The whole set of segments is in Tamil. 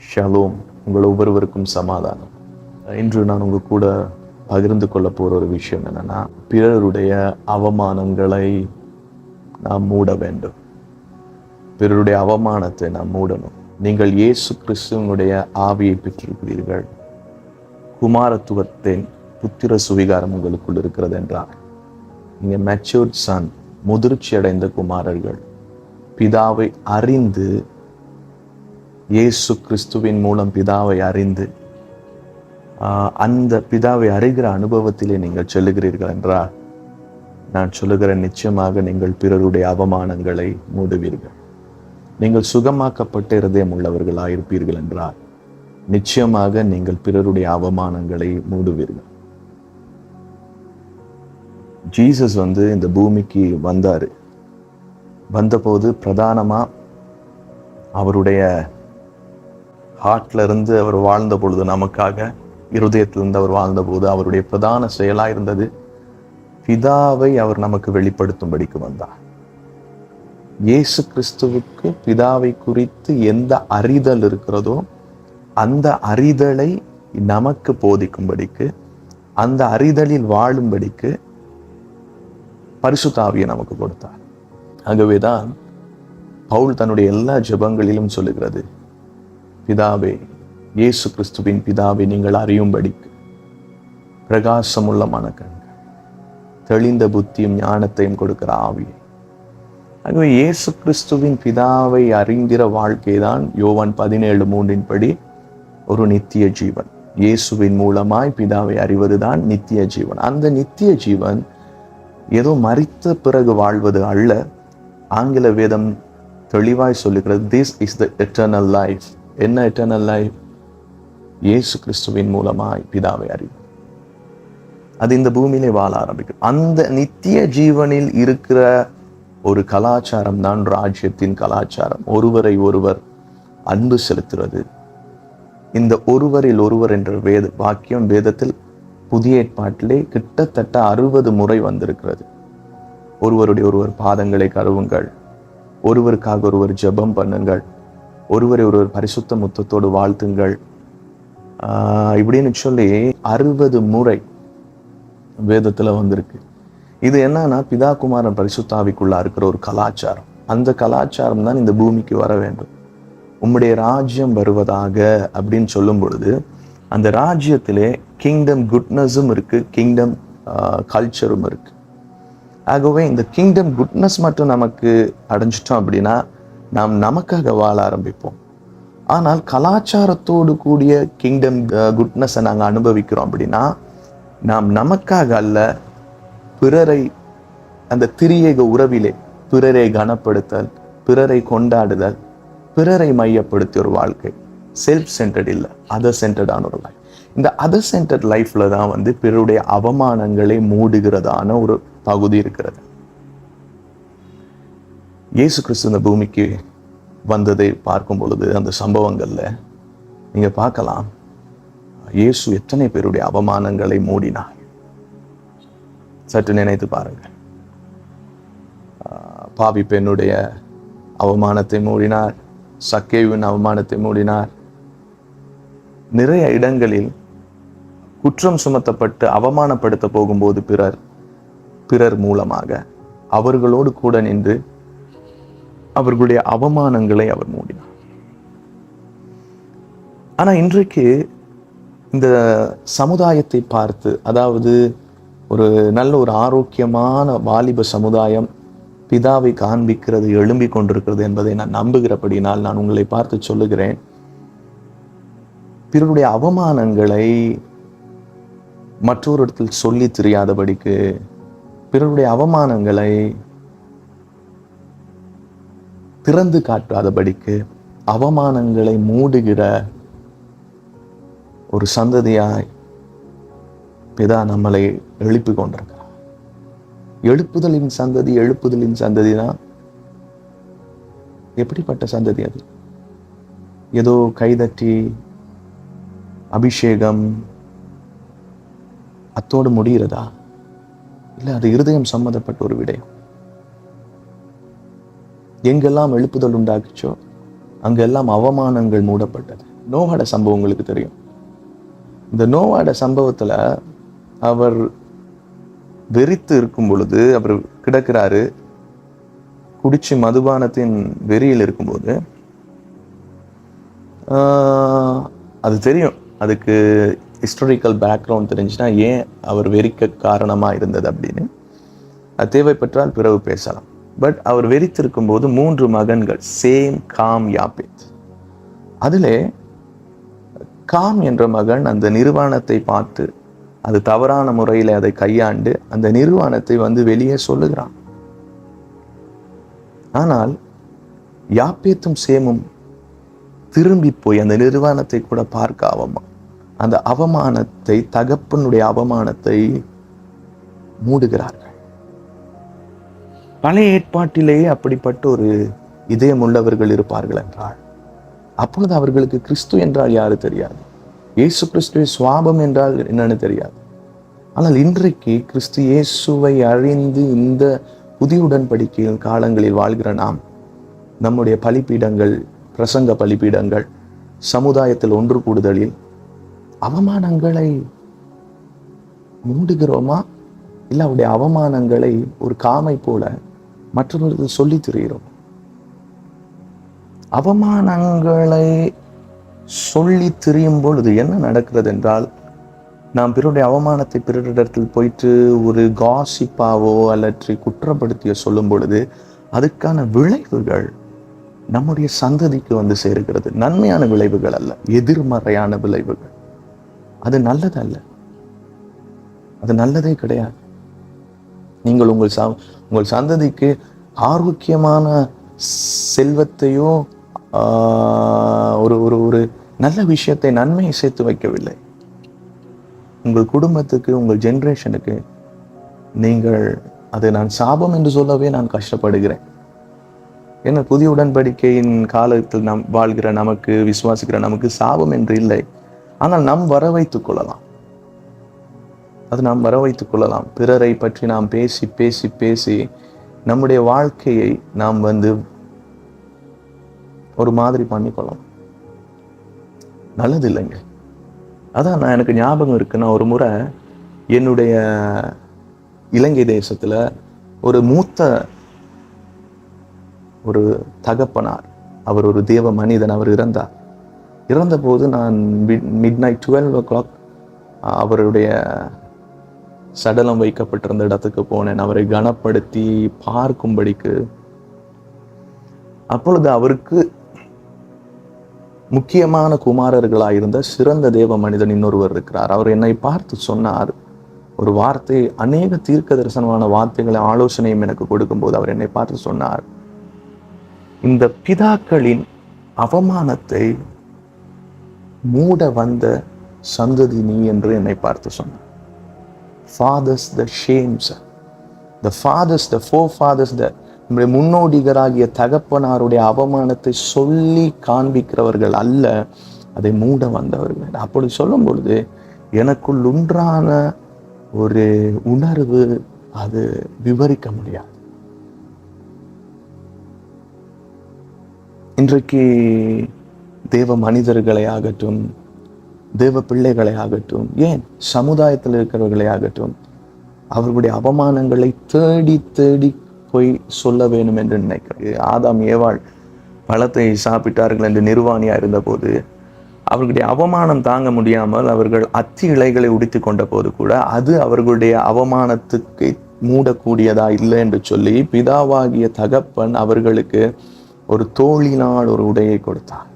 ஷலோம் உங்கள் ஒவ்வொருவருக்கும் சமாதானம். இன்று நான் உங்கள் கூட பகிர்ந்து கொள்ள போகிற ஒரு விஷயம் என்னென்னா பிறருடைய அவமானங்களை நாம் மூட வேண்டும். பிறருடைய அவமானத்தை நாம் மூடணும். நீங்கள் இயேசு கிறிஸ்துவனுடைய ஆவியை பெற்றிருக்கிறீர்கள். குமாரத்துவத்தின் புத்திர சுவிகாரம் உங்களுக்குள் இருக்கிறது என்றார். நீங்கள் மெச்சூர்ட் சன் முதிர்ச்சி அடைந்த குமாரர்கள். பிதாவை அறிந்து இயேசு கிறிஸ்துவின் மூலம் பிதாவை அறிந்து அந்த பிதாவை அறிகிற அனுபவத்திலே நீங்கள் சொல்லுகிறீர்கள் என்றால் நான் சொல்லுகிறேன் நிச்சயமாக நீங்கள் பிறருடைய அவமானங்களை மூடுவீர்கள். நீங்கள் சுகமாக்கப்பட்ட இருதயம் உள்ளவர்களாயிருப்பீர்கள் என்றால் நிச்சயமாக நீங்கள் பிறருடைய அவமானங்களை மூடுவீர்கள். ஜீசஸ் வந்து இந்த பூமிக்கு வந்தார். வந்தபோது பிரதானமாக அவருடைய ஹார்ட்ல இருந்து அவர் வாழ்ந்த பொழுது நமக்காக இருதயத்திலிருந்து அவர் வாழ்ந்த போது அவருடைய பிரதான செயலா இருந்தது. பிதாவை அவர் நமக்கு வெளிப்படுத்தும்படிக்கு வந்தார். இயேசு கிறிஸ்துவுக்கு பிதாவை குறித்து எந்த அறிதல் இருக்கிறதோ அந்த அறிதலை நமக்கு போதிக்கும்படிக்கு அந்த அறிதலில் வாழும்படிக்கு பரிசுத்தாவியை நமக்கு கொடுத்தார். ஆகவேதான் பவுல் தன்னுடைய எல்லா ஜெபங்களிலும் சொல்லுகிறது. பிதாவே இயேசு கிறிஸ்துவின் பிதாவை நீங்கள் அறியும்படிக்கு பிரகாசமுள்ள மனக்கண்கள் தெளிந்த புத்தியும் ஞானத்தையும் கொடுக்கிற ஆவியை. ஆகவே இயேசு கிறிஸ்துவின் பிதாவை அறிந்திற வாழ்க்கைதான் யோவான் பதினேழு மூன்றின் படி ஒரு நித்திய ஜீவன். இயேசுவின் மூலமாய் பிதாவை அறிவதுதான் நித்திய ஜீவன். அந்த நித்திய ஜீவன் ஏதோ மறித்த பிறகு வாழ்வது அல்ல. ஆங்கில வேதம் தெளிவாய் சொல்லுகிறது this is the eternal life என்ன எட்டர்னல் லைஃப் இயேசு கிறிஸ்துவின் மூலமாய் பிதாவை அறிவோம் அது இந்த பூமியிலே வாழ ஆரம்பிக்கும் அந்த நித்திய ஜீவனில் இருக்கிற ஒரு கலாச்சாரம் தான் ராஜ்யத்தின் கலாச்சாரம் ஒருவரை ஒருவர் அன்பு செலுத்துறது இந்த ஒருவரில் ஒருவர் என்ற வேத வாக்கியம் வேதத்தில் புதிய ஏற்பாட்டிலே கிட்டத்தட்ட அறுபது முறை வந்திருக்கிறது ஒருவருடைய ஒருவர் பாதங்களை கழுவுங்கள் ஒருவருக்காக ஒருவர் ஜெபம் பண்ணுங்கள் ஒருவரை ஒருவர் பரிசுத்த முத்தத்தோடு வாழ்த்துங்கள். இப்படின்னு சொல்லி அறுபது முறை வேதத்தில் வந்திருக்கு. இது என்னன்னா பிதா குமாரன் பரிசுத்தாவிக்குள்ளா இருக்கிற ஒரு கலாச்சாரம். அந்த கலாச்சாரம் தான் இந்த பூமிக்கு வர வேண்டும். உம்முடைய ராஜ்யம் வருவதாக அப்படின்னு சொல்லும் பொழுது அந்த ராஜ்யத்திலே கிங்டம் குட்னஸும் இருக்கு கிங்டம் கல்ச்சரும் இருக்கு. ஆகவே இந்த கிங்டம் குட்னஸ் மட்டும் நமக்கு அடைஞ்சிட்டோம் அப்படின்னா நாம் நமக்காக வாழ ஆரம்பிப்போம். ஆனால் கலாச்சாரத்தோடு கூடிய கிங்டம் குட்னஸை நாங்கள் அனுபவிக்கிறோம் அப்படின்னா நாம் நமக்காக அல்ல பிறரை அந்த திரியேக உறவிலே பிறரை கனப்படுத்தல் பிறரை கொண்டாடுதல் பிறரை மையப்படுத்திய ஒரு வாழ்க்கை. செல்ஃப் சென்டர்ட் இல்லை அதர் சென்டர்டான ஒரு லைஃப் இந்த அதர் சென்டர்ட் லைஃப்பில் தான் வந்து பிறருடைய அவமானங்களை மூடுகிறதான ஒரு பகுதி இருக்கிறது. இயேசு கிறிஸ்து இந்த பூமிக்கு வந்ததை பார்க்கும் பொழுது அந்த சம்பவங்கள்ல நீங்க பார்க்கலாம். இயேசு எத்தனை பேருடைய அவமானங்களை மூடினார். சற்று நினைத்து பாருங்கள். பாவி பெண்ணுடைய அவமானத்தை மூடினார் சக்கேவின் அவமானத்தை மூடினார். நிறைய இடங்களில் குற்றம் சுமத்தப்பட்டு அவமானப்படுத்த போகும்போது பிறர் பிறர் மூலமாக அவர்களோடு கூட நின்று அவர்களுடைய அவமானங்களை அவர் மூடினார். ஆனா இன்றைக்கு இந்த சமுதாயத்தை பார்த்து அதாவது ஒரு நல்ல ஒரு ஆரோக்கியமான வாலிப சமுதாயம் பிதாவை காண்பிக்கிறது எழும்பி கொண்டிருக்கிறது என்பதை நான் நம்புகிறபடினால் நான் உங்களை பார்த்து சொல்லுகிறேன். பிறருடைய அவமானங்களை மற்றொரு இடத்தில் சொல்லி தெரியாதபடிக்கு பிறருடைய அவமானங்களை திறந்து காட்டாதபடிக்கு அவமானங்களை மூடுகிற ஒரு சந்ததியாய் பிதா நம்மளை எழுப்பி கொண்டிருக்கிறார். எழுப்புதலின் சந்ததி எழுப்புதலின் சந்ததி தான் எப்படிப்பட்ட சந்ததி அது? ஏதோ கைதட்டி அபிஷேகம் அத்தோடு முடிகிறதா? இல்லை அது இருதயம் சம்மந்தப்பட்ட ஒரு விடயம். எங்கெல்லாம் எழுப்புதல் உண்டாக்குச்சோ அங்கெல்லாம் அவமானங்கள் மூடப்பட்டது. நோவாட சம்பவம் உங்களுக்கு தெரியும். இந்த நோவாட சம்பவத்தில் அவர் வெறித்து இருக்கும் பொழுது அவர் கிடக்கிறாரு. குடிச்சு மதுபானத்தின் வெறியில் இருக்கும்போது அது தெரியும். அதுக்கு ஹிஸ்டாரிக்கல் பேக்ரவுண்ட் தெரிஞ்சுன்னா ஏன் அவர் வெறிக்க காரணமாக இருந்தது அப்படின்னு. அது தேவைப்பட்டால் பிறகு பேசலாம். பட் அவர் வெறித்திருக்கும் போது மூன்று மகன்கள் சேம் காம் யாபேத் அதிலே காம் என்ற மகன் அந்த நிர்வாணத்தை பார்த்து அது தவறான முறையில் அதை கையாண்டு அந்த நிர்வாணத்தை வந்து வெளியே சொல்லுகிறான். ஆனால் யாப்பேத்தும் சேமும் திரும்பி போய் அந்த நிர்வாணத்தை கூட பார்க்க அவமா அந்த அவமானத்தை தகப்பனுடைய அவமானத்தை மூடுகிறார்கள். பழைய ஏற்பாட்டிலேயே அப்படிப்பட்ட ஒரு இதயம் உள்ளவர்கள் இருப்பார்கள் என்றால் அப்பொழுது அவர்களுக்கு கிறிஸ்து என்றால் யாரு தெரியாது? இயேசு கிறிஸ்துவை சுவாபம் என்றால் என்னன்னு தெரியாது. ஆனால் இன்றைக்கு கிறிஸ்து இயேசுவை அழிந்து இந்த புதிய உடன்படிக்கையின் காலங்களில் வாழ்கிற நாம் நம்முடைய பலிப்பீடங்கள் பிரசங்க பலிப்பீடங்கள் சமுதாயத்தில் ஒன்று கூடுதலில் அவமானங்களை மூடுகிறோமா? இல்லை அவருடைய அவமானங்களை ஒரு காமை போல மற்றவர்களுக்கு சொல்லி திரிகிறோம். அவமானங்களை சொல்லி திரியும் பொழுது என்ன நடக்கிறது என்றால் நாம் பிறருடைய அவமானத்தை பிறரிடத்தில் போயிட்டு ஒரு காசிப்பாவோ அல்லற்றி குற்றப்படுத்தியோ சொல்லும் பொழுது அதுக்கான விளைவுகள் நம்முடைய சந்ததிக்கு வந்து சேர்கிறது. நன்மையான விளைவுகள் அல்ல எதிர்மறையான விளைவுகள். அது நல்லதல்ல. அது நல்லதே கிடையாது. நீங்கள் உங்கள் ச உங்கள் சந்ததிக்கு ஆரோக்கியமான செல்வத்தையோ ஆஹ், ஒரு ஒரு ஒரு நல்ல விஷயத்தை நன்மையை சேர்த்து வைக்கவில்லை. உங்கள் குடும்பத்துக்கு உங்கள் ஜெனரேஷனுக்கு நீங்கள் அதை நான் சாபம் என்று சொல்லவே நான் கஷ்டப்படுகிறேன். ஏன்னா புதிய உடன்படிக்கையின் காலத்தில் நம் வாழ்கிற நமக்கு விசுவாசிக்கிற நமக்கு சாபம் என்று இல்லை. ஆனால் நம் வர வைத்துக் கொள்ளலாம். அது நாம் வர வைத்துக் கொள்ளலாம். பிறரை பற்றி நாம் பேசி பேசி பேசி நம்முடைய வாழ்க்கையை நாம் வந்து ஒரு மாதிரி பண்ணிக்கொள்ளலாம். நல்லது இல்லைங்க அதான் நான் எனக்கு ஞாபகம் இருக்கு நான் ஒரு முறை என்னுடைய இலங்கை தேசத்தில் ஒரு மூத்த ஒரு தகப்பனார் அவர் ஒரு தேவ மனிதன் அவர் இறந்தார். இறந்தபோது நான் midnight twelve o'clock அவருடைய சடலம் வைக்கப்பட்டிருந்த இடத்துக்கு போனேன். அவரை கனப்படுத்தி பார்க்கும்படிக்கு. அப்பொழுது அவருக்கு முக்கியமான குமாரர்களாக இருந்த சிறந்த தேவ மனிதன் இன்னொருவர் இருக்கிறார். அவர் என்னை பார்த்து சொன்னார் ஒரு வார்த்தை அநேக தீர்க்க தரிசனமான வார்த்தைகளை ஆலோசனையும் எனக்கு கொடுக்கும்போது அவர் என்னை பார்த்து சொன்னார் இந்த பிதாக்களின் அவமானத்தை மூட வந்த சந்ததி நீ என்று என்னை பார்த்து சொன்னார். Fathers the shames the fathers the forefathers the நம்முடைய முன்னோடிகராகிய தகப்பனாருடைய அவமானத்தை சொல்லி காண்பிக்கிறவர்கள் அல்ல அதை மூட வந்தவர்கள். அப்படி சொல்லும் பொழுது எனக்குள் உன்றான ஒரு உணர்வு அது விவரிக்க முடியாது. இன்றைக்கு தேவ மனிதர்களை ஆகட்டும் தேவ பிள்ளைகளை ஆகட்டும் ஏன் சமுதாயத்தில் இருக்கிறவர்களை ஆகட்டும் அவர்களுடைய அவமானங்களை தேடி தேடி போய் சொல்ல வேண்டும் என்று நினைக்கிறது ஆதாம் ஏவாள் பழத்தை சாப்பிட்டார்கள் என்று நிர்வாணியாக இருந்தபோது அவர்களுடைய அவமானம் தாங்க முடியாமல் அவர்கள் அத்தி இலைகளை உடித்து கொண்ட போது கூட அது அவர்களுடைய அவமானத்துக்கு மூடக்கூடியதா இல்லை என்று சொல்லி பிதாவாகிய தகப்பன் அவர்களுக்கு ஒரு தோழினால் ஒரு உடையை கொடுத்தார்.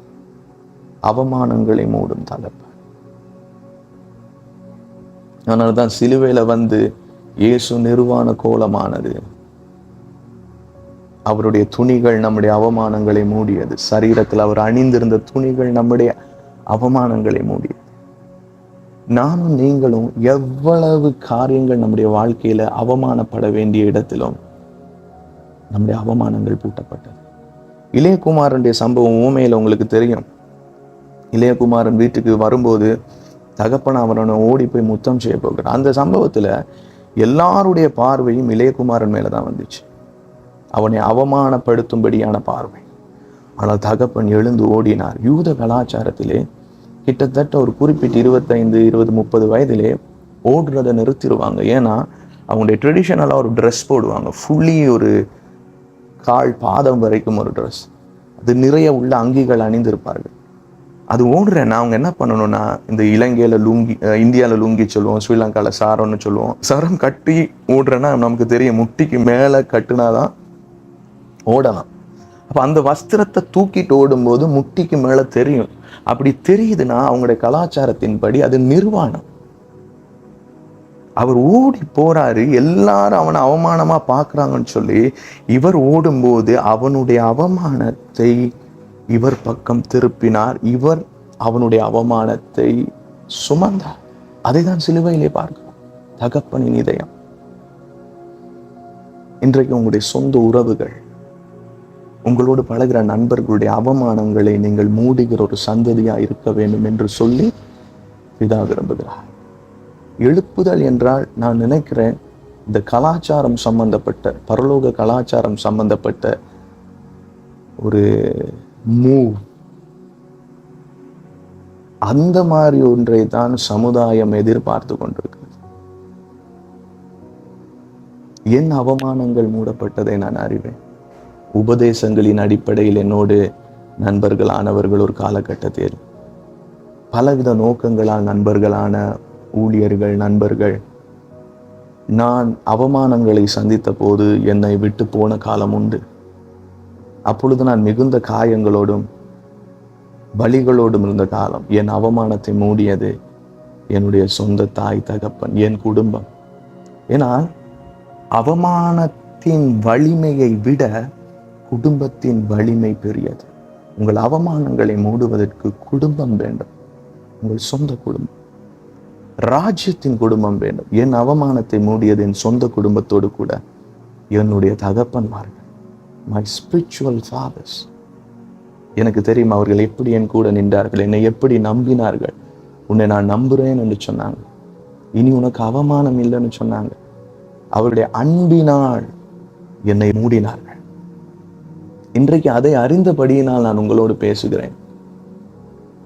அவமானங்களை மூடும் தகப்பன். அதனால தான் சிலுவையில வந்து இயேசு நிர்வாண கோலமானது. அவருடைய துணிகள் நம்முடைய அவமானங்களை மூடியது. சரீரத்தில் அவர் அணிந்திருந்த துணிகள் நம்முடைய அவமானங்களை மூடியது. நானும் நீங்களும் எவ்வளவு காரியங்கள் நம்முடைய வாழ்க்கையில அவமானப்பட வேண்டிய இடத்திலும் நம்முடைய அவமானங்கள் பூட்டப்பட்டது. இளையகுமாரனுடைய சம்பவம் ஊமையில உங்களுக்கு தெரியும். இளையகுமாரன் வீட்டுக்கு வரும்போது தகப்பன் அவனை ஓடி போய் முத்தம் செய்ய போகிறான் அந்த சம்பவத்தில் எல்லாருடைய பார்வையும் இளையகுமாரன் மேலே தான் வந்துச்சு. அவனை அவமானப்படுத்தும்படியான பார்வை. ஆனால் தகப்பன் எழுந்து ஓடினார். யூத கலாச்சாரத்திலே கிட்டத்தட்ட ஒரு குறிப்பிட்ட இருபத்தைந்து இருபது முப்பது வயதிலே ஓடுறதை நிறுத்திடுவாங்க. ஏன்னா அவங்களுடைய ட்ரெடிஷனலாக ஒரு ட்ரெஸ் போடுவாங்க. ஃபுல்லி ஒரு கால் பாதம் வரைக்கும் ஒரு ட்ரெஸ் அது நிறைய உள்ள அங்கிகள் அணிந்திருப்பார்கள். அது ஓடுறேன்னா அவங்க என்ன பண்ணணும்னா இந்த இலங்கையில் லுங்கி இந்தியாவில் லுங்கி சொல்லுவோம் ஸ்ரீலங்காவில் சாரம்னு சொல்லுவோம். சரம் கட்டி ஓடுறேன்னா நமக்கு தெரியும் முட்டிக்கு மேலே கட்டுனாதான் ஓடலாம். அப்போ அந்த வஸ்திரத்தை தூக்கிட்டு ஓடும்போது முட்டிக்கு மேலே தெரியும். அப்படி தெரியுதுன்னா அவங்களுடைய கலாச்சாரத்தின்படி அது நிர்வாணம். அவர் ஓடி போறாரு எல்லாரும் அவனை அவமானமா பார்க்குறாங்கன்னு சொல்லி இவர் ஓடும்போது அவனுடைய அவமானத்தை இவர் பக்கம் திருப்பினார். இவர் அவனுடைய அவமானத்தை சுமந்தார். அதை தான் சிலுவையிலே பார்க்கிறோம். தகப்பனின் இதயம். இன்றைக்கு உங்களுடைய சொந்த உறவுகள் உங்களோடு பழகிற நண்பர்களுடைய அவமானங்களை நீங்கள் மூடுகிற ஒரு சந்ததியா இருக்க வேண்டும் என்று சொல்லி பிதா விரும்புகிறார். எழுப்புதல் என்றால் நான் நினைக்கிறேன் இந்த கலாச்சாரம் சம்பந்தப்பட்ட பரலோக கலாச்சாரம் சம்பந்தப்பட்ட ஒரு மூவ் அந்த மாதிரி ஒன்றை தான் சமுதாயம் எதிர்பார்த்து கொண்டிருக்கிறது. என் அவமானங்கள் மூடப்பட்டதை நான் அறிவேன். உபதேசங்களின் அடிப்படையில் என்னோடு நண்பர்களானவர்கள் ஒரு காலகட்டத்தில் பலவித நோக்கங்களால் நண்பர்களான ஊழியர்கள் நண்பர்கள் நான் அவமானங்களை சந்தித்த போது என்னை விட்டு போன காலம் உண்டு. அப்பொழுது நான் மிகுந்த காயங்களோடும் வலிகளோடும் இருந்த காலம் என் அவமானத்தை மூடியது என்னுடைய சொந்த தாய் தகப்பன் என் குடும்பம். ஏனால் அவமானத்தின் வலிமையை விட குடும்பத்தின் வலிமை பெரியது. உங்கள் அவமானங்களை மூடுவதற்கு குடும்பம் வேண்டும். உங்கள் சொந்த குடும்பம். ராஜ்யத்தின் குடும்பம் வேண்டும். என் அவமானத்தை மூடியது என் சொந்த குடும்பத்தோடு கூட என்னுடைய தகப்பன்மார்கள். மை ஸ்பிரிச்சுவல் ஃபாதர்ஸ் எனக்கு தெரியும் அவர்கள் எப்படி என் கூட நின்றார்கள்? என்னை எப்படி நம்பினார்கள்? உன்னை நான் நம்புறேன் என்று சொன்னாங்க. இனி உனக்கு அவமானம் இல்லைன்னு சொன்னாங்க. அவருடைய அன்பினால் என்னை மூடினார்கள். இன்றைக்கு அதை அறிந்தபடியினால் நான் உங்களோடு பேசுகிறேன்.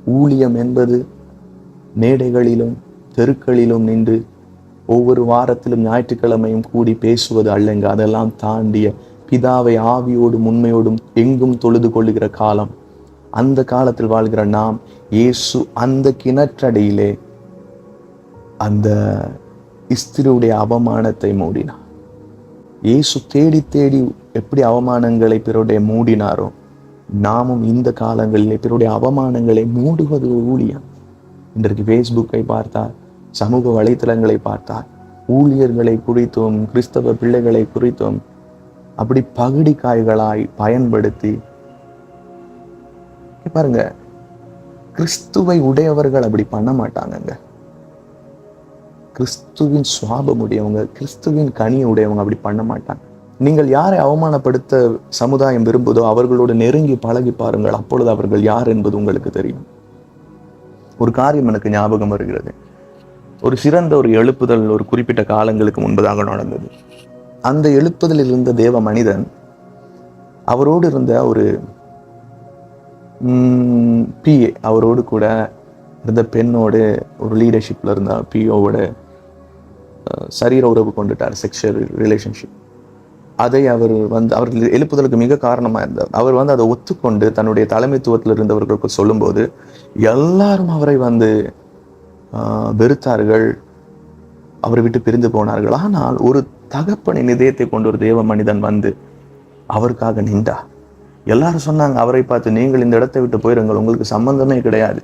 ஊழியம் என்பது மேடைகளிலும் தெருக்களிலும் நின்று ஒவ்வொரு வாரத்திலும் ஞாயிற்றுக்கிழமையும் கூடி பேசுவது அல்லங்க. அதெல்லாம் தாண்டிய பிதாவை ஆவியோடும் உண்மையோடும் எங்கும் தொழுது கொள்ளுகிற காலம். அந்த காலத்தில் வாழ்கிற நாம் இயேசு அந்த கிணற்றடியிலே அந்த இஸ்திரியுடைய அவமானத்தை மூடினார். இயேசு தேடி தேடி எப்படி அவமானங்களை பிறருடைய மூடினாரோ நாமும் இந்த காலங்களிலே பிறருடைய அவமானங்களை மூடுவது ஊழியம். இன்றைக்கு ஃபேஸ்புக்கை பார்த்தால் சமூக வலைத்தளங்களை பார்த்தால் ஊழியர்களை குறித்தும் கிறிஸ்தவ பிள்ளைகளை குறித்தும் அப்படி பகுடி காய்களாய் பயன்படுத்தி பாருங்க கிறிஸ்துவை உடையவர்கள் அப்படி பண்ண மாட்டாங்கங்க. கிறிஸ்துவின் சுவாபம் உடையவங்க கிறிஸ்துவின் கனியை உடையவங்க அப்படி பண்ண மாட்டாங்க. நீங்கள் யாரை அவமானப்படுத்த சமுதாயம் விரும்புதோ அவர்களோடு நெருங்கி பழகி பாருங்கள் அப்பொழுது அவர்கள் யார் என்பது உங்களுக்கு தெரியும். ஒரு காரியம் எனக்கு ஞாபகம் வருகிறது. ஒரு சிறந்த ஒரு எழுப்புதல் ஒரு குறிப்பிட்ட காலங்களுக்கு முன்பதாக நடந்தது. அந்த எழுப்புதலில் இருந்த தேவ மனிதன் அவரோடு இருந்த ஒரு பிஏ அவரோடு கூட இருந்த பெண்ணோடு ஒரு லீடர்ஷிப்பில் இருந்த பிஓவோட சரீர உறவு கொண்டுட்டார் செக்ஷுவல் ரிலேஷன்ஷிப் அதை அவர் வந்து அவர் எழுப்புதலுக்கு மிக காரணமாக இருந்தார். அவர் வந்து அதை ஒத்துக்கொண்டு தன்னுடைய தலைமைத்துவத்தில் இருந்தவர்களுக்கு சொல்லும்போது எல்லாரும் அவரை வந்து வெறுத்தார்கள் அவரை விட்டு பிரிந்து போனார்கள். ஆனால் ஒரு தகப்பனின் இதயத்தை கொண்டு ஒரு தேவ மனிதன் வந்து அவருக்காக நின்றா. எல்லாரும் சொன்னாங்க அவரை பார்த்து நீங்கள் இந்த இடத்தை விட்டு போயிருங்கள் உங்களுக்கு சம்பந்தமே கிடையாது.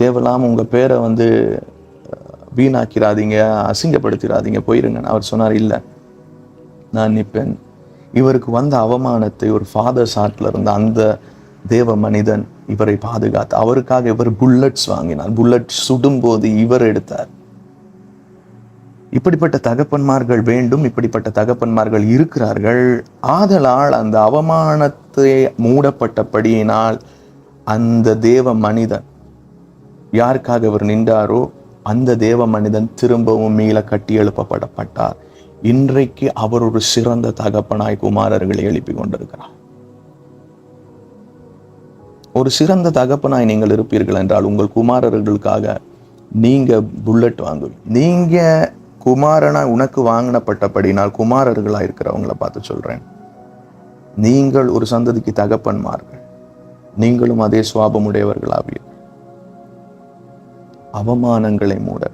தேவையில்லாமல் உங்கள் பேரை வந்து வீணாக்கிறாதீங்க அசிங்கப்படுத்திடாதீங்க போயிருங்க. அவர் சொன்னார் இல்லை நான் நிற்பேன். இவருக்கு வந்த அவமானத்தை ஒரு ஃபாதர் சாட்டில் இருந்த அந்த தேவ மனிதன் இவரை பாதுகாத்து அவருக்காக இவர் புல்லட்ஸ் வாங்கினார். புல்லட் சுடும்போது இவர் எடுத்தார். இப்படிப்பட்ட தகப்பன்மார்கள் வேண்டும் இப்படிப்பட்ட தகப்பன்மார்கள் இருக்கிறார்கள். ஆதலால் அந்த அவமானத்தை மூடப்பட்டபடியினால் அந்த தேவ மனிதன் யாருக்காக அவர் நின்றாரோ அந்த தேவ மனிதன் திரும்பவும் மீள கட்டி எழுப்பப்படப்பட்டார். இன்றைக்கு அவர் ஒரு சிறந்த தகப்பனாய் குமாரர்களை எழுப்பி கொண்டிருக்கிறார். ஒரு சிறந்த தகப்பனாய் நீங்கள் இருப்பீர்கள் என்றால் உங்கள் குமாரர்களுக்காக நீங்க புல்லட் வாங்குவீங்க. நீங்க குமாரனாய் உனக்கு வாங்கினப்பட்டபடினால் குமாரர்களா இருக்கிறவங்கள பார்த்து சொல்றேன். நீங்கள் ஒரு சந்ததிக்கு தகப்பன்மார்கள். நீங்களும் அதே சுவாபமுடையவர்களாவீர்கள் அவமானங்களை மூட.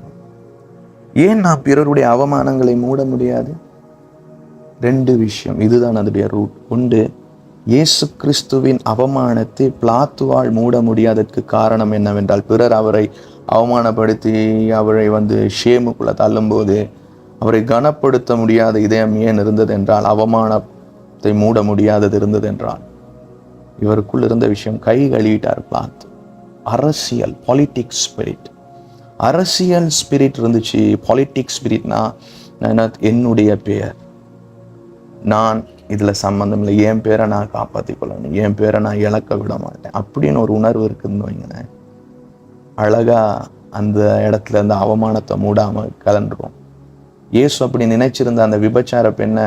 ஏன் நான் பிறருடைய அவமானங்களை மூட முடியாது? ரெண்டு விஷயம். இதுதான் அதனுடைய ரூட் ஒன்று இயேசு கிறிஸ்துவின் அவமானத்தை பிளாத்துவால் மூட முடியாததற்கு காரணம் என்னவென்றால் பிறர் அவரை அவமானப்படுத்தி அவரை வந்து ஷேமுக்குள்ளே தள்ளும்போது அவரை கனப்படுத்த முடியாத இதயம் ஏன் இருந்தது என்றால் அவமானத்தை மூட முடியாதது இருந்தது என்றால். இவருக்குள் இருந்த விஷயம் கை கழுவிட்டார் பிளாத் அரசியல் பாலிட்டிக்ஸ் ஸ்பிரிட் அரசியல் ஸ்பிரிட் இருந்துச்சு. பாலிட்டிக்ஸ் ஸ்பிரிட்னா என்ன என்னுடைய பெயர். நான் இதில் சம்மந்தம் இல்லை. என் பேரை நான் காப்பாற்றி கொள்ளணும். என் பேரை நான் இழக்க விட மாட்டேன். அப்படின்னு ஒரு உணர்வு இருக்குதுன்னு வைங்களேன். அழகாக அந்த இடத்துல அந்த அவமானத்தை மூடாமல் கலண்டுரும் இயேசு அப்படி நினைச்சிருந்த அந்த விபச்சார பெண்ணை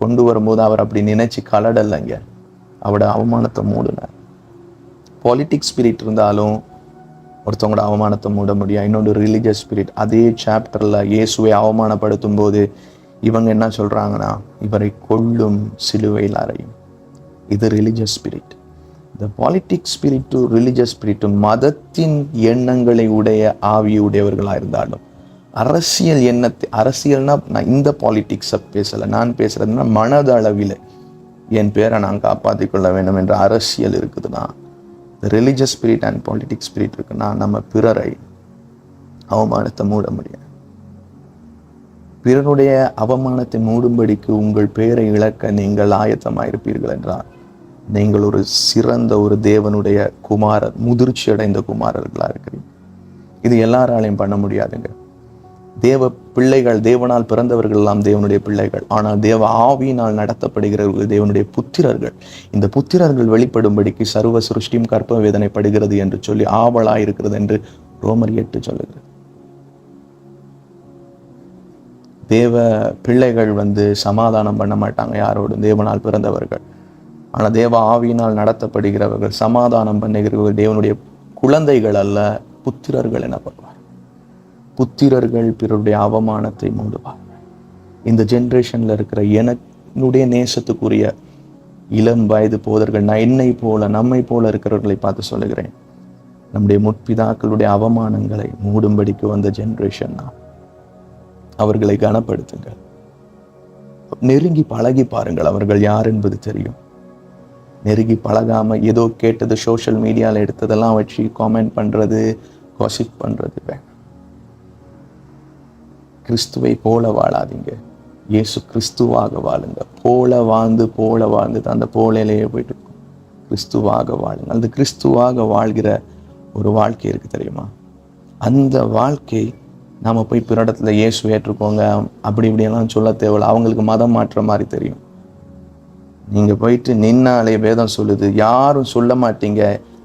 கொண்டு வரும்போது அவர் அப்படி நினைச்சு கலடலைங்க. அவட அவமானத்தை மூடினார். பாலிட்டிக்ஸ் ஸ்பிரிட் இருந்தாலும் ஒருத்தவங்களோட அவமானத்தை மூட முடியும் இன்னொன்று ரிலீஜியஸ் ஸ்பிரிட் அதே சாப்டரில் இயேசுவை அவமானப்படுத்தும் போது இவங்க என்ன சொல்கிறாங்கன்னா இவரை கொல்லும் சிலுவையில் அறையும். இது ரிலீஜியஸ் ஸ்பிரிட் இந்த politics spirit to religious spirit மதத்தின் எண்ணங்களை உடைய ஆவியுடையவர்களாக இருந்தாலும் அரசியல் எண்ணத்தை அரசியல்னால் நான் இந்த பாலிட்டிக்ஸை பேசலை. நான் பேசுகிறதுனா மனதளவில் என் பேரை நான் காப்பாற்றிக் கொள்ள வேண்டும் என்ற அரசியல் இருக்குதுன்னா religious spirit and politics spirit இருக்குன்னா நம்ம பிறரை அவமானத்தை மூட முடியும் பிறருடைய அவமானத்தை மூடும்படிக்கு உங்கள் பெயரை இழக்க நீங்கள் ஆயத்தமாயிருப்பீர்கள் என்றால் நீங்கள் ஒரு சிறந்த ஒரு தேவனுடைய குமாரர் முதிர்ச்சி அடைந்த குமாரர்களாக இருக்கிறீங்க இது எல்லாராலையும் பண்ண முடியாதுங்க. தேவ பிள்ளைகள் தேவனால் பிறந்தவர்கள் எல்லாம் தேவனுடைய பிள்ளைகள். ஆனால் தேவ ஆவியினால் நடத்தப்படுகிறவர்கள் தேவனுடைய புத்திரர்கள். இந்த புத்திரர்கள் வெளிப்படும்படிக்கு சர்வ சிருஷ்டியும் கற்ப வேதனைப்படுகிறது என்று சொல்லி ஆவலாக இருக்கிறது என்று ரோமர் எட்டு சொல்லுகிறது. தேவ பிள்ளைகள் வந்து சமாதானம் பண்ண மாட்டாங்க யாரோடும். தேவனால் பிறந்தவர்கள். ஆனால் தேவ ஆவியினால் நடத்தப்படுகிறவர்கள் சமாதானம் பண்ணுகிறவர்கள் தேவனுடைய குழந்தைகள் அல்ல புத்திரர்கள் எனப்படுவார். புத்திரர்கள் பிறருடைய அவமானத்தை மூடுவார். இந்த ஜென்ரேஷனில் இருக்கிற எனக்குடைய நேசத்துக்குரிய இளம் வயது போதர்கள் நான் என்னை போல நம்மை போல இருக்கிறவர்களை பார்த்து சொல்லுகிறேன். நம்முடைய முற்பிதாக்களுடைய அவமானங்களை மூடும்படிக்கு வந்த ஜென்ரேஷன் தான் அவர்களை கனப்படுத்துங்கள். நெருங்கி பழகி பாருங்கள் அவர்கள் யார் என்பது தெரியும். நெருங்கி பழகாமல் ஏதோ கேட்டது சோஷியல் மீடியாவில் எடுத்ததெல்லாம் வச்சு காமெண்ட் பண்ணுறது காசிப் பண்ணுறது வேணாம். கிறிஸ்துவை போல வாழாதீங்க. இயேசு கிறிஸ்துவாக வாழுங்க. போல வாழ்ந்து போல வாழ்ந்து அந்த போலையிலேயே போயிட்டு இருக்கும் கிறிஸ்துவாக வாழுங்க. அந்த கிறிஸ்துவாக வாழ்கிற ஒரு வாழ்க்கை இருக்குது தெரியுமா? அந்த வாழ்க்கை நாம் போய் பிற இடத்துல இயேசு ஏற்றுக்கோங்க அப்படி இப்படியெல்லாம் சொல்ல தேவையில்ல. அவங்களுக்கு மதம் மாற்ற மாதிரி தெரியும். நீங்கள் போயிட்டு நின்னாலே வேதம் சொல்லுது. யாரும் சொல்ல மாட்டீங்க.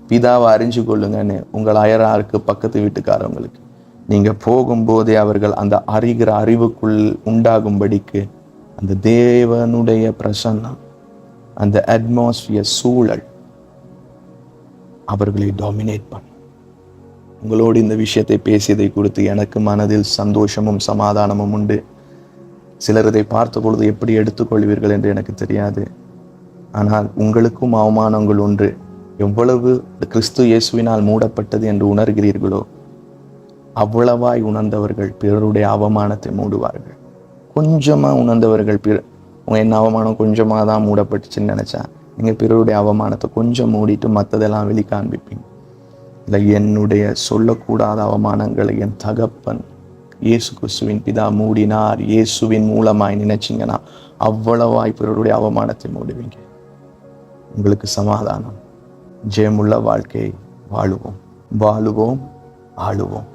பிதாவை அறிஞ்சு கொள்ளுங்கன்னு உங்கள் அயராருக்கு பக்கத்து வீட்டுக்காரவங்களுக்கு. நீங்கள் போகும்போதே அவர்கள் அந்த அறிகிற அறிவுக்குள் உண்டாகும்படிக்கு அந்த தேவனுடைய பிரசன்னம் அந்த அட்மாஸ்பியர் சூழல் அவர்களை டாமினேட் பண்ணும். உங்களோடு இந்த விஷயத்தை பேசியதை குறித்து எனக்கு மனதில் சந்தோஷமும் சமாதானமும் உண்டு. சிலர் இதை பார்த்த பொழுது எப்படி எடுத்துக்கொள்வீர்கள் என்று எனக்கு தெரியாது. ஆனால் உங்களுக்கும் அவமானங்கள் ஒன்று எவ்வளவு கிறிஸ்து இயேசுவினால் மூடப்பட்டது என்று உணர்கிறீர்களோ அவ்வளவாய் உணர்ந்தவர்கள் பிறருடைய அவமானத்தை மூடுவார்கள். கொஞ்சமாக உணர்ந்தவர்கள் பிற என் அவமானம் கொஞ்சமாக தான் மூடப்பட்டுச்சுன்னு நினச்சா நீங்கள் பிறருடைய அவமானத்தை கொஞ்சம் மூடிட்டு மற்றதெல்லாம் வெளி காண்பிப்பீங்க இல்லை என்னுடைய சொல்லக்கூடாத அவமானங்களை என் தகப்பன் இயேசு கிறிஸ்துவின் பிதா மூடினார். இயேசுவின் மூலமாய் நினைச்சிங்கன்னா அவ்வளவாய் பிறருடைய அவமானத்தை மூடுவீங்க. உங்களுக்கு சமாதானம். ஜெயமுள்ள வாழ்க்கையை வாழுவோம். வாழுவோம் ஆளுவோம்.